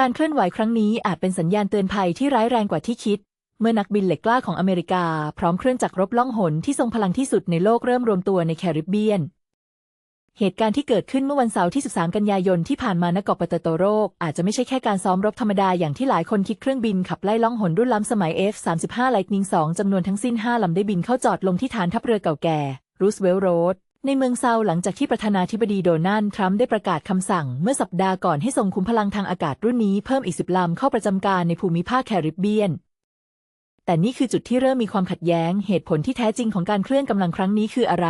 การเคลื่อนไหวครั้งนี้อาจเป็นสัญญาณเตือนภัยที่ร้ายแรงกว่าที่คิด เมื่อนักบินเหล็กกล้าของอเมริกา พร้อมเครื่องจักรรบล่องหนที่ทรงพลังที่สุดในโลกเริ่มรวมตัวในแคริบเบียน เหตุการณ์ที่เกิดขึ้นเมื่อวันเสาร์ที่ 13 กันยายนที่ผ่านมาณเกาะปเตโตโรกอาจจะไม่ใช่แค่การซ้อมรบธรรมดาอย่างที่หลายคนคิดเครื่องบินขับไล่ล่องหนรุ่นล้ำสมัย F-35 Lightning II จำนวนทั้งสิ้น 5 ลำได้บินเข้าจอดลงที่ฐานทัพเรือเก่าแก่รูสเวลโรด ในเมืองเซาหลังจากที่ประธานาธิบดีโดนัลด์ทรัมป์ได้ประกาศคำสั่ง เมื่อสัปดาห์ก่อนให้ส่งคุมพลังทางอากาศรุ่นนี้เพิ่มอีกสิบลำเข้าประจำการในภูมิภาคแคริบเบียน แต่นี่คือจุดที่เริ่มมีความขัดแย้ง เหตุผลที่แท้จริงของการเคลื่อนกำลังครั้งนี้คืออะไร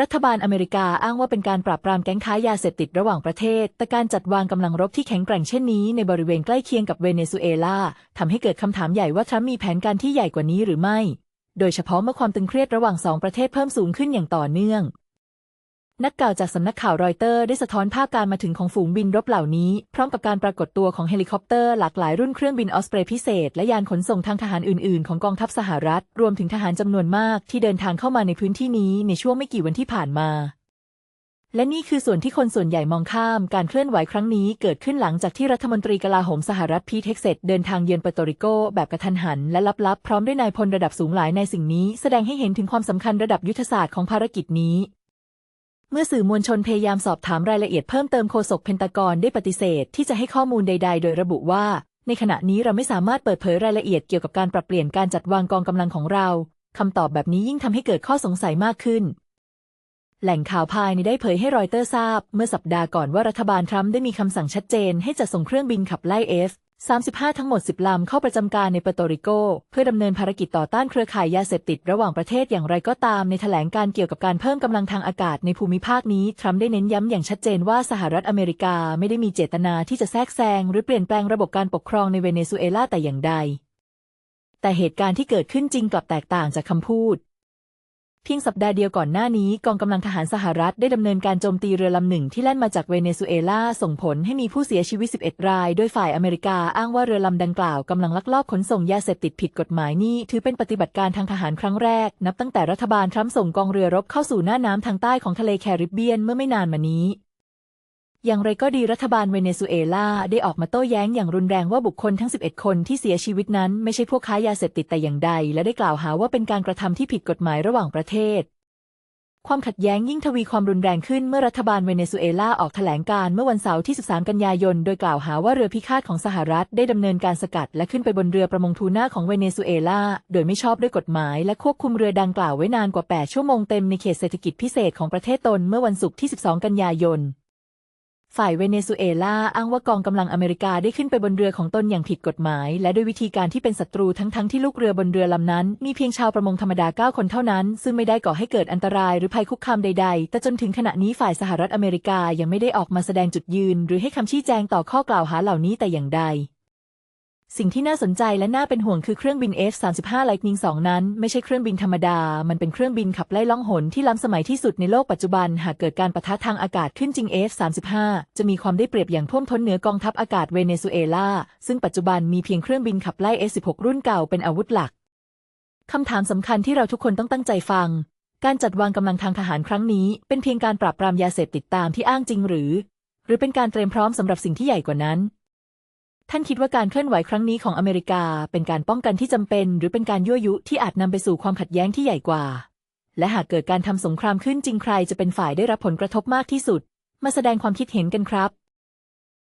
รัฐบาลอเมริกาอ้างว่าเป็นการปราบปรามแก๊งค้ายาเสพติดระหว่างประเทศ แต่การจัดวางกำลังรบที่แข็งแกร่งเช่นนี้ในบริเวณใกล้เคียงกับเวเนซุเอลาทำให้เกิดคำถามใหญ่ว่าทรัมป์มีแผนการที่ใหญ่กว่านี้หรือไม่ โดยเฉพาะเมื่อความตึงเครียดระหว่างสองประเทศเพิ่มสูงขึ้นอย่างต่อเนื่อง นักข่าวจากสำนักข่าวรอยเตอร์ได้สะท้อนภาพการมาถึงของฝูงบินรบเหล่านี้ พร้อมกับการปรากฏตัวของเฮลิคอปเตอร์หลากหลายรุ่นเครื่องบินออสเปรย์พิเศษ และยานขนส่งทางทหารอื่นๆ ของกองทัพสหรัฐ รวมถึงทหารจำนวนมากที่เดินทางเข้ามาในพื้นที่นี้ในช่วงไม่กี่วันที่ผ่านมา และนี่คือส่วนที่คนส่วนใหญ่มองข้าม การเคลื่อนไหวครั้งนี้เกิดขึ้นหลังจากที่รัฐมนตรีกลาโหมสหรัฐพีเท็กเซตเดินทางเยือนเปโตริโกแบบกระทันหัน และลับๆ พร้อมด้วยนายพลระดับสูงหลายในสิ่งนี้แสดงให้เห็นถึงความสำคัญระดับยุทธศาสตร์ของภารกิจนี้ เมื่อสื่อมวลชนพยายามสอบถามรายละเอียดเพิ่มเติมโฆษกเพนตากอนได้ปฏิเสธ ที่จะให้ข้อมูลใด ๆ โดยระบุว่า ในขณะนี้เราไม่สามารถเปิดเผยรายละเอียดเกี่ยวกับการปรับเปลี่ยนการจัดวางกองกำลังของเราคำตอบแบบนี้ยิ่งทำให้เกิดข้อสงสัยมากขึ้น แหล่งข่าวภายในได้เผยให้รอยเตอร์ทราบ เมื่อสัปดาห์ก่อนว่ารัฐบาลทรัมป์ได้มีคำสั่งชัดเจนให้จัดส่งเครื่องบินขับไล่ F 35 ทั้งหมด 10 ลำเข้าประจำการในเปอร์โตริโก เพื่อดำเนินภารกิจต่อต้านเครือข่ายยาเสพติดระหว่างประเทศอย่างไรก็ตามในแถลงการเกี่ยวกับการเพิ่มกำลังทางอากาศในภูมิภาคนี้ ทรัมป์ได้เน้นย้ำอย่างชัดเจนว่าสหรัฐอเมริกาไม่ได้มีเจตนาที่จะแทรกแซงหรือเปลี่ยนแปลงระบบการปกครองในเวเนซุเอลาแต่อย่างใด แต่เหตุการณ์ที่เกิดขึ้นจริงกลับแตกต่างจากคำพูด เพียงสัปดาห์เดียวก่อนหน้านี้กองกำลังทหารสหรัฐได้ดำเนินการโจมตีเรือลำหนึ่งที่แล่นมาจากเวเนซุเอลาส่งผลให้มีผู้เสียชีวิต 11 ราย โดยฝ่ายอเมริกาอ้างว่าเรือลำดังกล่าวกำลังลักลอบขนส่งยาเสพติดผิดกฎหมายนี่ถือเป็นปฏิบัติการทางทหารครั้งแรก นับตั้งแต่รัฐบาลทรัมป์ส่งกองเรือรบเข้าสู่หน้าน้ำทางใต้ของทะเลแคริบเบียนเมื่อไม่นานมานี้ อย่างไรก็ดีรัฐบาลเวเนซุเอลาได้ออกมาโต้แย้งอย่างรุนแรงว่าบุคคลทั้ง 11 คนที่เสียชีวิตนั้นไม่ใช่พวกค้ายาเสพติดแต่อย่างใด และได้กล่าวหาว่าเป็นการกระทำที่ผิดกฎหมายระหว่างประเทศ ความขัดแย้งยิ่งทวีความรุนแรงขึ้นเมื่อรัฐบาลเวเนซุเอลาออกแถลงการเมื่อวันเสาร์ที่ 13 กันยายน โดยกล่าวหาว่าเรือพิฆาตของสหรัฐได้ดำเนินการสกัด และขึ้นไปบนเรือประมงทูน่าของเวเนซุเอลาโดยไม่ชอบด้วยกฎหมาย และควบคุมเรือดังกล่าวไว้นานกว่า 8 ชั่วโมงเต็มในเขตเศรษฐกิจพิเศษของประเทศตนเมื่อวันศุกร์ที่ 12 กันยายน ฝ่ายเวเนซุเอลาอ้างว่ากองกำลังอเมริกาได้ขึ้นไปบนเรือของตนอย่างผิดกฎหมาย และด้วยวิธีการที่เป็นศัตรูทั้งๆทที่ลูกเรือบนเรือลำนั้น มีเพียงชาวประมงธรรมดา 9 คนเท่านั้น ซึ่งไม่ได้ก่อให้เกิดอันตรายหรือภัยคุกคามใด ๆ แต่จนถึงขณะนี้ฝ่ายสหรัฐอเมริกายังไม่ได้ออกมาแสดงจุดยืน หรือให้คำชี้แจงต่อข้อกล่าวหาเหล่านี้แต่อย่างใด สิ่งที่น่าสนใจและน่าเป็นห่วงคือเครื่องบิน F-35 Lightning II นั้น ไม่ใช่เครื่องบินธรรมดา มันเป็นเครื่องบินขับไล่ล่องหนที่ล้ำสมัยที่สุดในโลกปัจจุบัน หากเกิดการปะทะทางอากาศขึ้นจริง F-35 จะมีความได้เปรียบอย่างท่วมท้นเหนือกองทัพอากาศเวเนซุเอลา ซึ่งปัจจุบันมีเพียงเครื่องบินขับไล่ F-16 รุ่นเก่าเป็นอาวุธหลัก คำถามสำคัญที่เราทุกคนต้องตั้งใจฟัง การจัดวางกำลังทางทหารครั้งนี้ เป็นเพียงการปราบปรามยาเสพติดตามที่อ้างจริงหรือ หรือเป็นการเตรียมพร้อมสำหรับสิ่งที่ใหญ่กว่านั้น ท่านคิดว่าการเคลื่อนไหวครั้งนี้ของอเมริกาเป็นการป้องกันที่จำเป็น หรือเป็นการยั่วยุที่อาจนำไปสู่ความขัดแย้งที่ใหญ่กว่า และหากเกิดการทำสงครามขึ้นจริงใครจะเป็นฝ่ายได้รับผลกระทบมากที่สุด มาแสดงความคิดเห็นกันครับ